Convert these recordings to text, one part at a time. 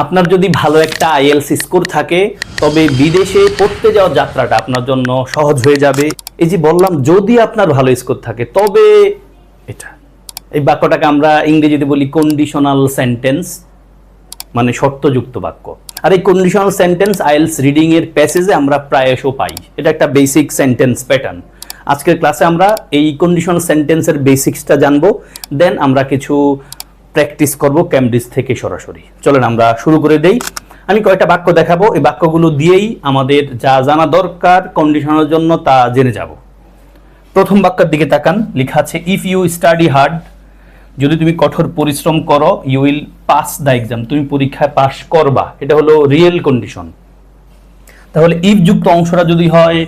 আপনার যদি ভালো একটা আইএলস স্কোর থাকে, তবে বিদেশে পড়তে যাওয়ার যাত্রাটা আপনার জন্য সহজ হয়ে যাবে। এই যে বললাম, যদি আপনার ভালো স্কোর থাকে, তবে এটা। এই বাক্যটাকে আমরা ইংরেজিতে বলি কন্ডিশনাল সেন্টেন্স মানে শর্তযুক্ত বাক্য। আর এই কন্ডিশনাল সেন্টেন্স আইএলস রিডিং এর প্যাসেজে আমরা প্রায়শ পাই। এটা একটা বেসিক সেন্টেন্স প্যাটার্ন আজকের ক্লাসে আমরা এই কন্ডিশনাল সেন্টেন্সের বেসিক্সটা জানব দেন আমরা কিছু প্র্যাকটিস করব ক্যামব্রিজ থেকে সরাসরি। চলেন আমরা শুরু করে দেই। আমি কয়েকটা বাক্য দেখাবো। এই বাক্যগুলো দিয়েই আমাদের যা জানা দরকার কন্ডিশনের জন্য তা জেনে যাব। প্রথম বাক্যের দিকে তাকান। লেখা আছে ইফ ইউ স্টাডি হার্ড যদি তুমি কঠোর পরিশ্রম করো you will pass the exam তুমি পরীক্ষায় পাস করবা। এটা হলো রিয়েল কন্ডিশন তাহলে ইফ যুক্ত অংশটা যদি হয়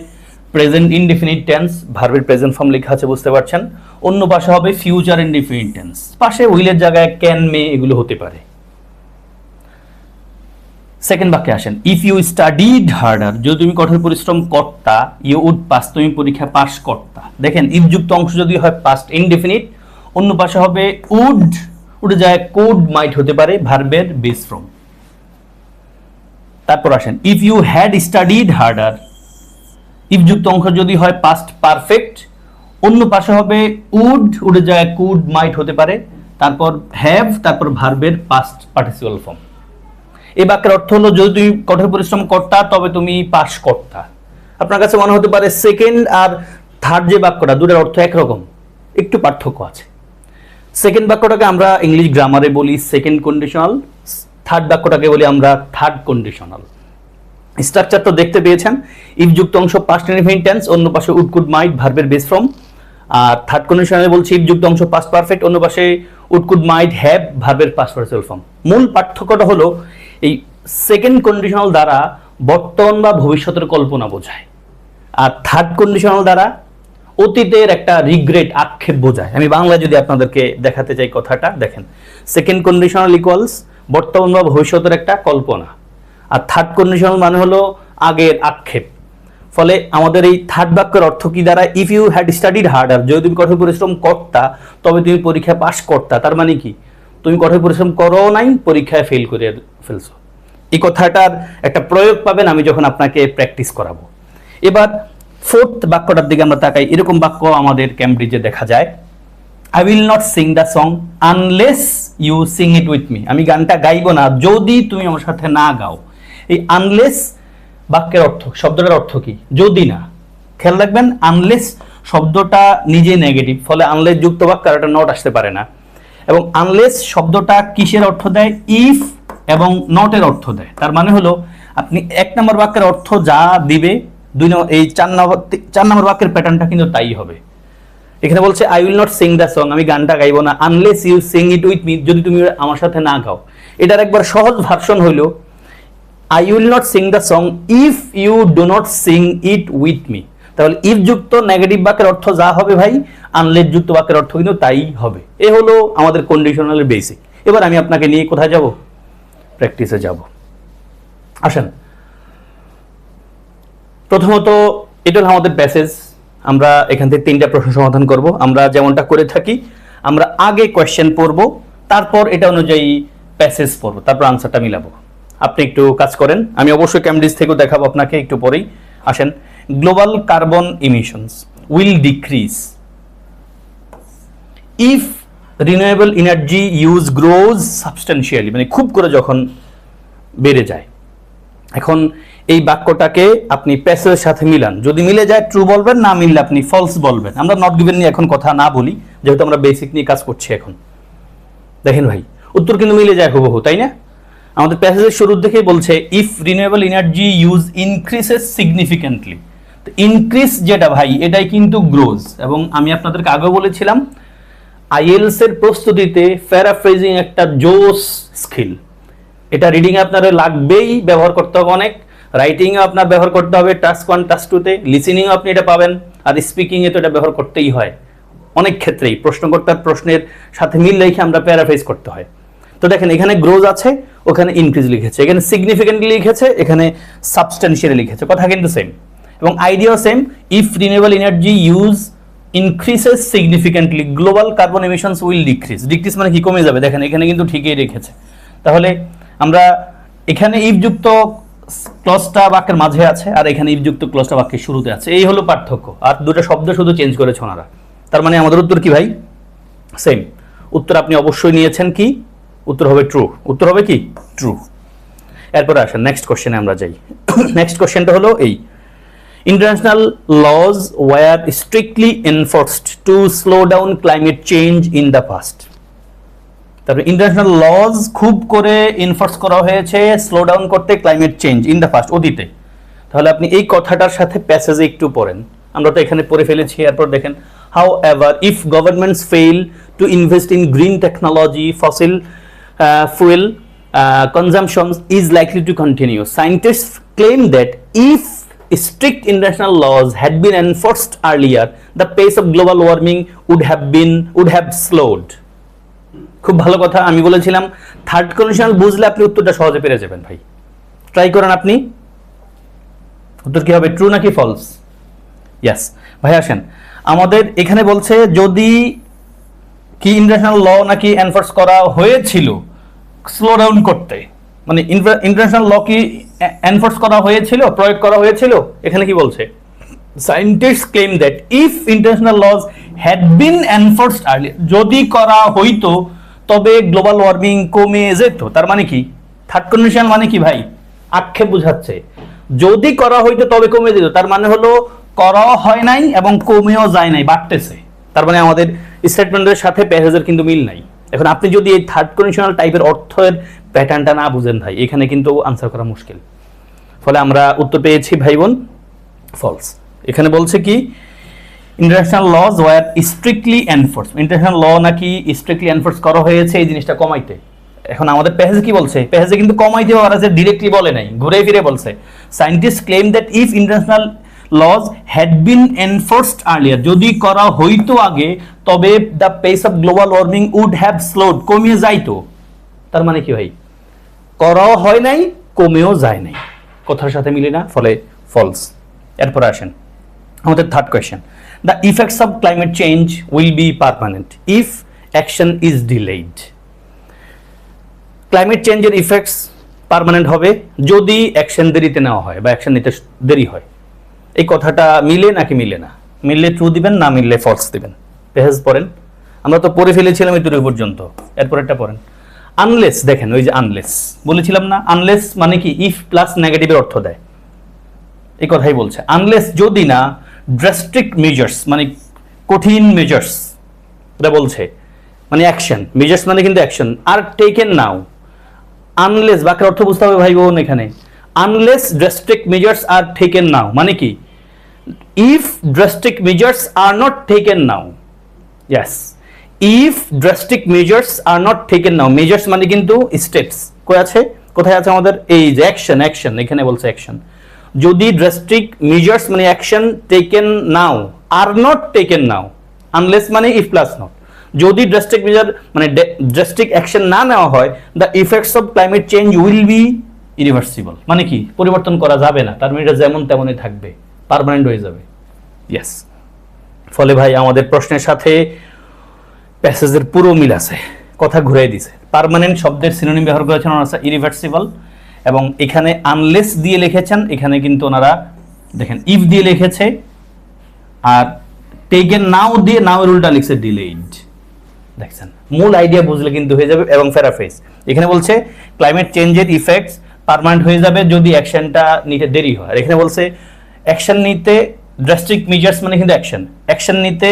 প্রেজেন্ট ইনডিফিনিট টেন্স ভার্বের প্রেজেন্ট ফর্ম লেখা আছে, বুঝতে পারছেন? অন্য পাশে হবে ফিউচার ইনডিফিনিট টেন্স পাশে উইলের জায়গায় ক্যান মে এগুলো হতে পারে। সেকেন্ড বাক্যে আসেন ইফ ইউ স্টাডিড হার্ডার যদি তুমি কঠোর পরিশ্রম করতা ইউ উড পাস তুমি পরীক্ষা পাস করতা। দেখেন ইফ যুক্ত অংশ যদি হয় পাস্ট ইনডেফিনিট অন্য পাশে হবে উড উঠে যায় কোড মাইট হতে পারে ভার্বের বেস ফ্রম তারপর আসেন if you had studied harder if যুক্ত অংশ যদি হয় পাস্ট পারফেক্ট অন্য পাশে হবে উড উড়ে যায় কুড মাইট হতে পারে। তারপর হ্যাভ তারপর ভার্বের পাস্ট পার্টিসিপাল ফর্ম এই বাক্যের অর্থ হলো, যদি তুমি কঠোর পরিশ্রম করতা, তবে তুমি পাস করতা। আপনার কাছে মনে হতে পারে সেকেন্ড আর থার্ড যে বাক্যটা, দুটার অর্থ একরকম, একটু পার্থক্য আছে। সেকেন্ড বাক্যটাকে আমরা ইংলিশ গ্রামারে বলি সেকেন্ড কন্ডিশনাল থার্ড বাক্যটাকে বলি আমরা থার্ড কন্ডিশনাল স্ট্রাকচার তো দেখতে পেয়েছেন। ইফ যুক্ত অংশ পাস্ট ইনডিফিনিট টেন্স অন্য পাশে উড কুড মাইট ভার্বের বেস ফর্ম আর থার্ড কন্ডিশনে বলছি ইফ যুক্ত অংশ পাস্ট পারফেক্ট অন্য পাশে উড কুড মাইট হ্যাভ ভার্বের পাস্ট পার্টিসিপাল ফর্ম মূল পার্থক্যটা হলো, এই সেকেন্ড কন্ডিশনাল দ্বারা বর্তমান বা ভবিষ্যতের কল্পনা বোঝায়। আর থার্ড কন্ডিশনাল দ্বারা অতীতের একটা রিগ্রেট আক্ষেপ বোঝায়। আমি বাংলা যদি আপনাদেরকে দেখাতে চাই কথাটা, দেখেন। সেকেন্ড কন্ডিশনাল ইকুয়ালস বর্তমান বা ভবিষ্যতের একটা কল্পনা। আর থার্ড কন্ডিশনাল মানে হলো আগের আক্ষেপ। ফলে আমাদের এই থার্ড বাক্যের অর্থ কি দ্বারা if you had studied harder যদি তুমি কঠোর পরিশ্রম করতা, তবে তুমি পরীক্ষায় পাশ করতা, তার মানে কি? তুমি কঠোর পরিশ্রম করো নাই, পরীক্ষায় ফেল করে ফেলছো। এই কথাটার একটা প্রয়োগ পাবেন আমি যখন আপনাকে প্র্যাকটিস করাবো। এবার ফোর্থ বাক্যটার দিকে আমরা তাকাই। এরকম বাক্য আমাদের ক্যামব্রিজে দেখা যায়। I will not sing the song unless you sing it with me আমি গানটা গাইব না। যদি তুমি আমার সাথে না গাও এই আনলেস বাক্যের অর্থ, শব্দটার অর্থ কি? যদি না। খেয়াল রাখবেন আনলেস শব্দটা নিজে নেগেটিভ ফলে আনলেস যুক্ত বাক্য আর একটা নট আসতে পারে না। এবং আনলেস শব্দটা কিসের অর্থ দেয়? ইফ এবং নটের অর্থ দেয়। তার মানে হলো, আপনি এক নম্বর বাক্যের অর্থ যা দিবে, দুই নম্বর, এই চার নম্বর চার নম্বর বাক্যের প্যাটার্নটা কিন্তু তাই হবে। এখানে বলছে I will not sing the song আমি গানটা গাইবো না। Unless you sing it with me যদি তুমি আমার সাথে না গাও। এটার একবার সহজ ভার্সন হইল I will not sing the song if you do not sing it with me তাহলে ইফ যুক্ত নেগেটিভ বাক্যের অর্থ যা হবে ভাই আনলেস যুক্ত বাক্যের অর্থ কিন্তু তাই হবে। এ হলো আমাদের কন্ডিশনালের বেসিক এবার আমি আপনাকে নিয়ে কোথায় যাব? প্র্যাকটিসে যাব। আসেন। প্রথমত, এটা হলো আমাদের প্যাসেজ আমরা এখান থেকে তিনটা প্রশ্ন সমাধান করব। আমরা যেমনটা করে থাকি, আমরা আগে কোয়েশ্চেন পড়ব, তারপর এটা অনুযায়ী প্যাসেজ পড়ব। তারপর আনসারটা মিলাবো। আপনি একটু কাজ করেন। আমি অবশ্যই ক্যামব্রিজ থেকেও দেখাবো আপনাকে একটু পরেই। আসেন। Global carbon emissions will decrease if renewable energy use grows substantially মানে খুব করে যখন বেড়ে যায়, এখন এই বাক্যটাকে আপনি প্যাসেজের সাথে মিলান। যদি মিলে যায় ট্রু বলবেন, না মিললে আপনি ফলস বলবেন। আমরা নট গিভেন নিয়ে এখন কথা না বলি, যেহেতু আমরা বেসিক নিয়ে কাজ করছি এখন। দেখেন ভাই, উত্তর কিন্তু মিলে যায় হুবহু, তাই না? আমাদের প্যাসেজের শুরুর দেখেই বলছে if renewable energy use increases significantly তো ইনক্রিজ যেটা ভাই, এটাই কিন্তু গ্রোজ এবং আমি আপনাদেরকে আগেও বলেছিলাম আইএলস এর প্রস্তুতিতে প্যারাফ্রেজিং একটা জোস স্কিল এটা রিডিং আপনার লাগবেই, ব্যবহার করতে হবে অনেক। রাইটিংও আপনার ব্যবহার করতে হবে টাস্ক ওয়ান টাস্ক টুতে লিসেনিংও আপনি এটা পাবেন, আর স্পিকিংয়ে তো এটা ব্যবহার করতেই হয়। অনেক ক্ষেত্রেই, প্রশ্নকর্তার প্রশ্নের সাথে মিল রেখে আমরা প্যারাফ্রেজ করতে হয়। তো দেখেন, এখানে গ্রোজ আছে, ওখানে ইনক্রিজ লিখেছে। এখানে সিগনিফিকেন্টলি লিখেছে, এখানে সাবস্টেন্সিয়ালি লিখেছে। কথা কিন্তু সেম এবং idea same if renewable energy use increases significantly global carbon emissions will decrease decrease মানে কি? কমে যাবে। দেখেন, এখানে কিন্তু ঠিকই রেখেছে। তাহলে আমরা এখানে ইফ যুক্ত ক্লসটা বাক্যের মাঝে আছে, আর এখানে ইফ যুক্ত ক্লসটা বাক্যের শুরুতে আছে। এই হলো পার্থক্য। আর দুটো শব্দ শুধু চেঞ্জ করেছে ওনারা। তার মানে আমাদের উত্তর কি ভাই? সেম উত্তর আপনি অবশ্যই নিয়েছেন কি? উত্তর হবে ট্রু উত্তর হবে কি? ট্রু এরপরে আসেন নেক্সট কোশ্চেনে আমরা যাই। নেক্সট কোশ্চেনটা হলো এই। International laws were strictly enforced to slow down climate change in the past. তারপরে ইন্টারন্যাশনাল লজ খুব করে এনফোর্স করা হয়েছে স্লো ডাউন করতে climate change in the past অতীতে। তাহলে আপনি এই কথাটার সাথে প্যাসেজে একটু পড়েন। আমরা তো এখানে পড়ে ফেলেছি, এরপর দেখেন however if governments fail to invest in green technology fossil fuel consumption is likely to continue. Scientists claim that if strict international laws had been enforced earlier, the pace of global warming would have been would have slowed. খুব ভালো কথা আমি বলেছিলাম third conditional বুঝলে আপনি উত্তরটা সহজে পেরে যাবেন ভাই ট্রাই করেন আপনি উত্তর কি হবে ট্রু নাকি ফলস ইয়াস ভাই আসেন আমাদের এখানে বলছে যদি কি ইন্টারন্যাশনাল ল নাকি এনফোর্স করা হয়েছিল? স্লো ডাউন করতে। মানে ইন্টারন্যাশনাল ল কি এনফোর্স করা হয়েছিল, প্রয়োগ করা হয়েছিল? এখানে কি বলছে? Scientist claim that if international laws had been enforced early যদি করা হইতো, তবে গ্লোবাল ওয়ার্মিং কমে যেত। তার মানে কি? থার্ড কন্ডিশন মানে কি ভাই? আক্ষেপ বুঝাচ্ছে। যদি করা হইতো, তবে কমে যেত। তার মানে হলো করা হয় নাই এবং কমেও যায় নাই, বাড়তেছে। তার মানে আমাদের স্টেটমেন্টের সাথে প্যাসেজের কিন্তু মিল নাই। এখন আপনি যদি এই থার্ড কন্ডিশনাল টাইপের অর্থের প্যাটার্নটা না বুঝেন ভাই, এখানে কিন্তু আনসার করা মুশকিল। ফলে আমরা উত্তর পেয়েছি, ভাই বোন ফলস এখানে বলছে কি international laws were strictly enforce international law নাকি স্ট্রিক্টলি এনফোর্স করা হয়েছে এই জিনিসটা কমাইতে। এখন আমাদের প্যাসেজে কি বলছে? প্যাসেজে কিন্তু কমাইতে ওরা যে ডিরেক্টলি বলে নাই, ঘুরে ফিরে বলছে। Scientist claim that if international laws had been enforced earlier যদি করা হইতো আগে, তবে the pace of global warming would have slowed কমিয়ে যাইতো। তার মানে কি ভাই? করাও হয় নাই, কমেও যায় নাই। কথার সাথে মিলে না, ফলে ফলস এরপর আসেন, আমাদের third question the effects of climate change will be permanent if action is delayed climate চেঞ্জের ইফেক্টস পারমানেন্ট হবে যদি অ্যাকশন দেরিতে নেওয়া হয়, বা অ্যাকশন নিতে দেরি হয়। এই কথাটা মিলে নাকি মিলে না? মিললে ট্রু দিবেন, না মিললে ফলস দিবেন? পেহেজ পড়েন। আমরা তো পড়ে ফেলেছিলাম দূরে পর্যন্ত। এরপর একটা পড়েন। আনলেস দেখেন, ওই যে আনলেস বলেছিলাম না আনলেস মানে কি? ইফ প্লাস নেগেটিভের অর্থ দেয়। এই কথাই বলছে। আনলেস যদি না ড্রাস্টিক মেজার্স মানে কঠিন মেজার্স এটা বলছে মানে অ্যাকশন মেজার্স মানে কিন্তু action are taken now unless বাক্যের অর্থ বুঝতে হবে ভাই বোন এখানে। Unless drastic measures are taken now মানে কি? If drastic measures are not taken now yes if drastic measures are not taken now measures মানে কিন্তু স্টেটস কই আছে? কোথায় আছে আমাদের? এই যে অ্যাকশন অ্যাকশন এখানে বলছে অ্যাকশন যদি ড্রাস্টিক মেজার্স মানে action taken now are not taken now unless মানে ইফ প্লাস নট যদি ড্রাস্টিক মেজার মানে ড্রাস্টিক অ্যাকশন না নেওয়া হয় the effects of climate change will be irreversible মানে কি? পরিবর্তন করা যাবে না। তার মানে এটা যেমন তেমনই থাকবে। পার্মানেন্ট হয়ে যাবে। ইয়েস ফলে ভাই আমাদের প্রশ্নের সাথে প্যাসেজের পুরো মিল আছে। কথা ঘুরাই দিছে। পারমানেন্ট শব্দের সিনোনিম ব্যবহার করেছেন ওনারা ইরিভার্সিবল এবং এখানে আনলেস দিয়ে লিখেছেন এখানে কিন্তু ওনারা দেখেন ইফ দিয়ে লিখেছে আর টেকেন নাও দিয়ে নাও উল্টা লিখছে ডিলেড দেখছেন? মূল আইডিয়া বুঝলে কিন্তু হয়ে যাবে এবং ফেরাফেস এখানে বলছে ক্লাইমেট চেঞ্জের ইফেক্টস পার্মানেন্ট হয়ে যাবে যদি অ্যাকশনটা নিতে দেরি হয়। আর এখানে বলছে অ্যাকশন নিতে ড্রাস্টিক মেজার্স মানে কিন্তু অ্যাকশন অ্যাকশন নিতে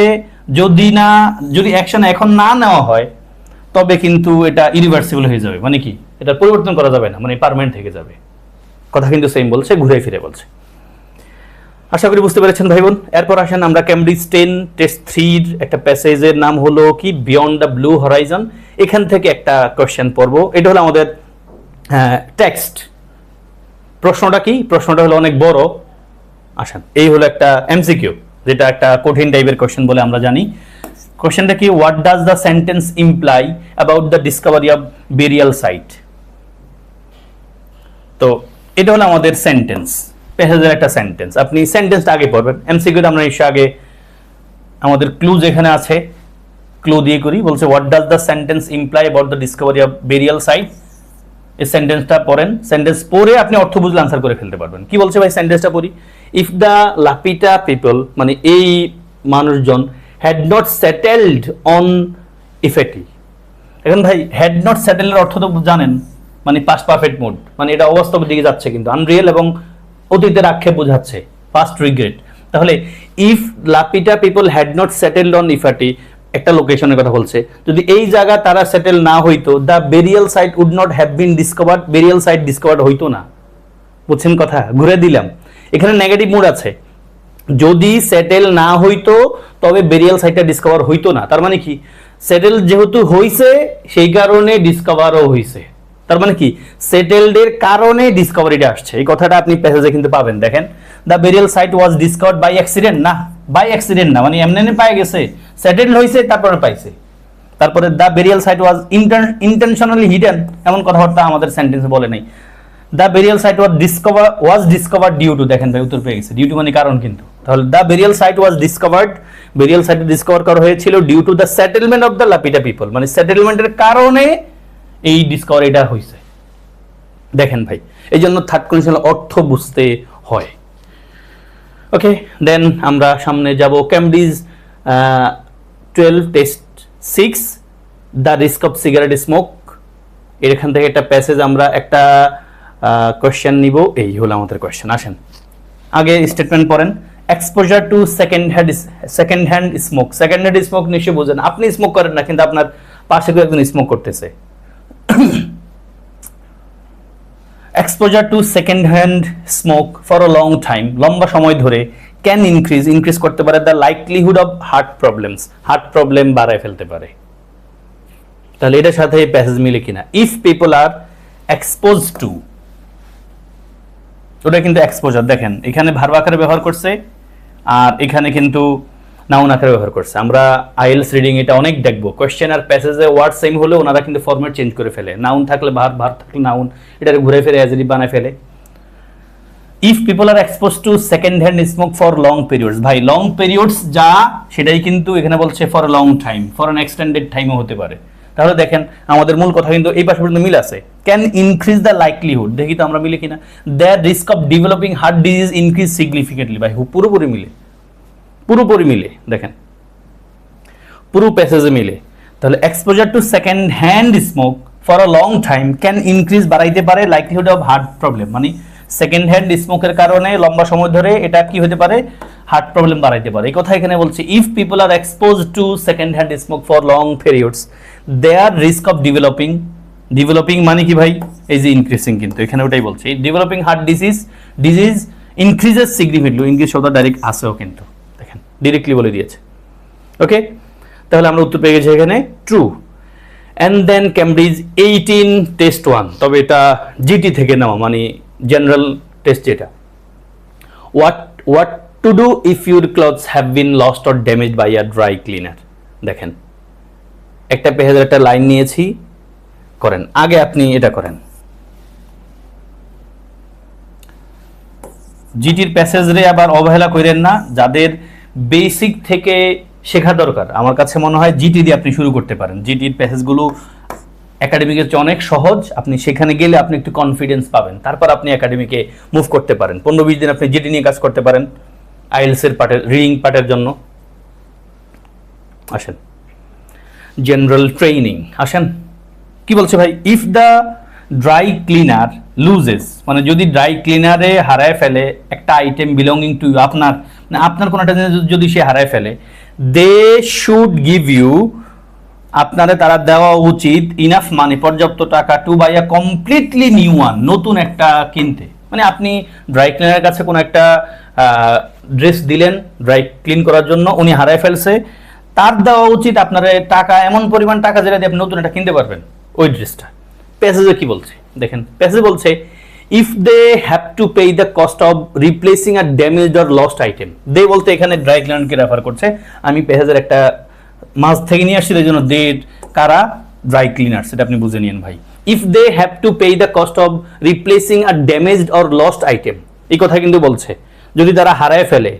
যদি না, যদি অ্যাকশন এখন না নেওয়া হয়, তবে কিন্তু এটা ইউনিভার্সিবল হয়ে যাবে। মানে কি? এটা পরিবর্তন করা যাবে না মানে পার্মানেন্ট থেকে যাবে। কথা কিন্তু সেম বলছে, ঘুরে ফিরে বলছে। আশা করি বুঝতে পেরেছেন ভাই বোন এরপর আসেন আমরা ক্যামব্রিজ টেন টেস্ট থ্রির একটা প্যাসেজের নাম হলো কি? বিয়ন্ড দ্য ব্লু হরাইজন এখান থেকে একটা কোয়েশ্চেন পড়ব। এটা হলো আমাদের টেক্সট প্রশ্নটা কি? প্রশ্নটা হলো অনেক বড়। আসেন। এই হলো একটা এমসিকিউ যেটা একটা কঠিন টাইপের কোয়েশ্চেন বলে আমরা জানি। কোয়েশ্চেনটা কি what does the sentence imply about the discovery of burial site তো, এটা হলো আমাদের সেন্টেন্স প্যাসেজের একটা সেন্টেন্স আপনি সেন্টেন্সটা আগে পড়বেন। এমসিকিউতে আমরা নিশ্চয় আগে আমাদের ক্লু যেখানে আছে। ক্লু দিয়ে করি, বলছে what does the sentence imply about the discovery of burial site এই সেন্টেন্সটা পড়েন। সেন্টেন্স পড়ে আপনি অর্থ বুঝলে আনসার করে ফেলতে পারবেন। কি বলছে ভাই সেন্টেন্সটা পড়ি? ইফ দ্য লাপিটা পিপল মানে এই মানুষজন had not settled on Efate এখন ভাই হ্যাড নট সেটেলের অর্থ তো জানেন মানে পাস্ট পারফেক্ট মোড মানে এটা অবাস্তবের দিকে যাচ্ছে কিন্তু আনরিয়েল এবং অতীতের আক্ষেপ বোঝাচ্ছে পাস্ট রিগ্রেট তাহলে if Lapita people had not settled on Efate একটা লোকেশনের কথা বলছে, যদি এই জায়গা তারা সেটেল না হইতো the burial site would not have been discovered burial site discovered হইতো না। বুঝছেন কথা? ঘুরে দিলাম। এখানে নেগেটিভ মুড আছে। যদি সেটেল না হইতো, তবে বেরিয়াল সাইটটা ডিসকভার হইতো না। তার মানে কি? সেটেল যেহেতু হইছে, সেই কারণে ডিসকভারও হইছে। তার মানে কি? সেটেলডের কারণে ডিসকভারিটা আসছে। এই কথাটা আপনি প্যাসেজে কিন্তু পাবেন। দেখেন the burial site was discovered by accident না বাই অ্যাক্সিডেন্ট না মানে এমনি পাই গেছে। সেটেলড হইছে, তারপরে পাইছে। তারপরে the burial site was intentionally hidden এমন কথাবার্তা আমাদের সেন্টেন্সে বলে নাই। The burial site was discover was discover due to দেখেন ভাই, উত্তর পেয়ে গেছে। ডিউ টু মানে কারণ কিন্তু। তাহলে the burial site was discovered burial site discover করা হয়েছিল due to the settlement of the Lapita people মানে সেটেলমেন্টের কারণে এই ডিসকভারিটা হয়েছে। দেখেন ভাই এই জন্য থার্ড কন্ডিশনাল অর্থ বুঝতে হয়। ওকে দেন আমরা সামনে যাব Cambridge twelve test six the risk of cigarette smoke এখান থেকে একটা প্যাসেজ আমরা একটা কোয়েশ্চেন নিব। এই হলো আমাদের কোয়েশ্চেন আসেন। আগে স্টেটমেন্ট পড়েন। Exposure to second hand second hand smoke second hand smoke নিশ্চয়ই বোঝেন। আপনি স্মোক করেন না, কিন্তু আপনার পাশে একজন স্মোক করতেছে। Exposure to second hand smoke for a long time লম্বা সময় ধরে ক্যান ইনক্রিজ ইনক্রিজ করতে পারে the likelihood of heart problems heart problem বাড়ায় ফেলতে পারে। তাহলে এটার সাথে প্যাসেজ মিলে কিনা? If people are expose to ওটা কিন্তু এক্সপোজার দেখেন, এখানে ভার্ব আকারে ব্যবহার করছে, আর এখানে কিন্তু নাউন আকারে ব্যবহার করছে। আমরা আইএলস রিডিং এটা অনেক দেখব। কোয়েশ্চেন আর প্যাসেজে ওয়ার্ড সেম হলে ওনারা কিন্তু ফরম্যাট চেঞ্জ করে ফেলে। নাউন থাকলে ভার ভার থাকলে নাউন এটা ঘুরে ফিরে অ্যাজেটিভ বানায় ফেলে। If people are expose to second hand smoke for long periods ভাই লং পিরিয়ডস যা, সেটাই কিন্তু এখানে বলছে for long time for an extended টাইমও হতে পারে। তাহলে দেখেন, আমাদের মূল কথা কিন্তু এই পাশে পর্যন্ত মিল আছে। ক্যান ইনক্রিজ দ্য লাইকলিহুড দেখি তো আমরা মিলে কিনা। There risk of developing heart disease increase significantly ভাই পুরোপুরি মিলে। পুরোপুরি মিলে, দেখেন। পুরো প্যাসেজে মিলে। তাহলে exposure to second hand smoke for a long time can increase বাড়াইতে পারে লাইকলিহুড অফ হার্ট প্রবলেম মানে সেকেন্ড হ্যান্ড স্মোকের কারণে লম্বা সময় ধরে এটা কি হতে পারে? হার্ট প্রবলেম বাড়াইতে পারে। এই কথা এখানে বলছি। If people are expose to second hand smoke for long periods they are risk of developing developing মানে কি ভাই? এই যে ইনক্রিজিং কিন্তু, এখানে ওটাই বলছে। Developing heart disease disease increases significantly increase শব্দ ডাইরেক্ট আসেও কিন্তু, দেখেন ডিরেক্টলি বলে দিয়েছে। ওকে তাহলে আমরা উত্তর পেয়ে গেছি এখানে true and then Cambridge eighteen test one তবে এটা জিটি থেকে নেওয়া মানে জেনারেল টেস্ট যেটা। What what to do if your clothes have been lost or damage by a dry cleaner দেখেন একটা পেজের একটা লাইন নিয়েছি, করেন। আগে আপনি এটা করেন। জিটির প্যাসেজ রে আবার অবহেলা করেন না, যাদের বেসিক থেকে শেখা দরকার। আমার কাছে মনে হয় জিটি দিয়ে আপনি শুরু করতে পারেন। জিটির প্যাসেজগুলো একাডেমিকের চেয়ে অনেক সহজ। আপনি সেখানে গেলে আপনি একটু কনফিডেন্স পাবেন। তারপর আপনি একাডেমিকে মুভ করতে পারেন। পনেরো বিশ দিন আপনি জিটি নিয়ে কাজ করতে পারেন। আইএলসের পার্টের রিডিং পার্টের জন্য। আসেন। জেনারেল ট্রেনিং আসেন, কি বলছে ভাই? If the dry cleaner loses মানে যদি ড্রাই ক্লিনারে হারায় ফেলে, একটা আইটেম বিলঙ্গিং টু ইউ আপনার মানে আপনার কোনো একটা জিনিস যদি সে হারায় ফেলে দে শুড গিভ ইউ আপনারে তারা দেওয়া উচিত ইনাফ মানি পর্যাপ্ত টাকা to buy a completely new one নতুন একটা কিনতে। মানে আপনি ড্রাই ক্লিনারের কাছে কোনো একটা ড্রেস দিলেন ড্রাই ক্লিন করার জন্য, উনি হারায় ফেলছে তার দেওয়া উচিত আপনার টাকা, এমন পরিমাণ টাকা যেটা দিয়ে আপনি নতুন একটা কিনতে পারবেন, ওই ড্রেসটা প্যাসেজে কি বলছে? দেখেন প্যাসেজ বলছে if they have to pay the cost of replacing a damage or lost item they বলতে এখানে ড্রাই ক্লিনারকে রেফার করছে, আমি প্যাসেজের একটা মাছ থেকে নিয়ে আসছি এই জন্য দে কারা? ড্রাই ক্লিনার সেটা আপনি বুঝে নিন ভাই। If they have to pay the cost of replacing a damaged or lost item এই কথা কিন্তু বলছে। যদি তারা হারায় ফেলে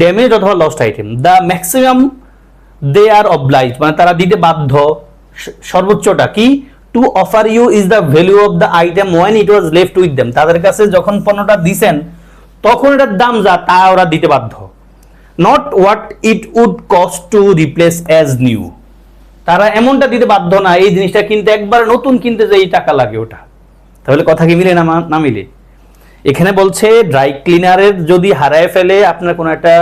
ড্যামেজ অথবা lost item the maximum they are obliged মানে তারা দিতে বাধ্য। সর্বোচ্চটা কি? To offer you is the value of the item when it was left with them তাদের কাছে যখন পণ্যটা দিছেন, তখন এটার দাম যা, তা ওরা দিতে বাধ্য। Not what it would cost to replace as new তারা এমনটা দিতে বাধ্য না, এই জিনিসটা কিনতে, একবার নতুন কিনতে যে এই টাকা লাগে ওটা। তাহলে কথা কি মিলে না না মিলে? এখানে বলছে ড্রাই ক্লিনারের যদি হারায় ফেলে আপনার কোনো একটা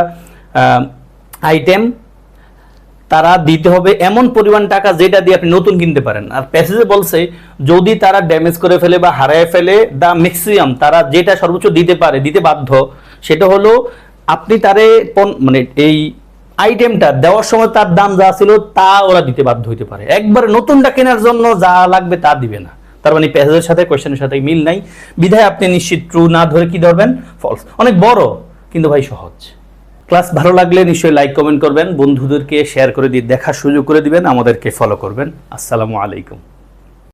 আইটেম তারা দিতে হবে এমন পরিমাণ টাকা যেটা দিয়ে আপনি নতুন কিনতে পারেন। আর প্যাসেজে বলছে, যদি তারা ড্যামেজ করে ফেলে বা হারায় ফেলে দা ম্যাক্সিমাম তারা যেটা সর্বোচ্চ দিতে পারে, দিতে বাধ্য, সেটা হলো আপনি তারে মানে এই আইটেমটা দেওয়ার সময় তার দাম যা ছিল তা ওরা দিতে বাধ্য হইতে পারে। একবার নতুনটা কেনার জন্য যা লাগবে তা দিবে না। তার মানে প্যাসেজের সাথে কোয়েশ্চেনের সাথে মিল নাই। বিধায় আপনি নিশ্চিত ট্রু না ধরে কি ধরবেন? ফলস অনেক বড়, কিন্তু ভাই সহজ। ক্লাস ভালো লাগলে নিশ্চয়ই লাইক কমেন্ট করবেন। বন্ধুদেরকে শেয়ার করে দিয়ে দেখার সুযোগ করে দিবেন। আমাদেরকে ফলো করবেন। আসসালামু আলাইকুম।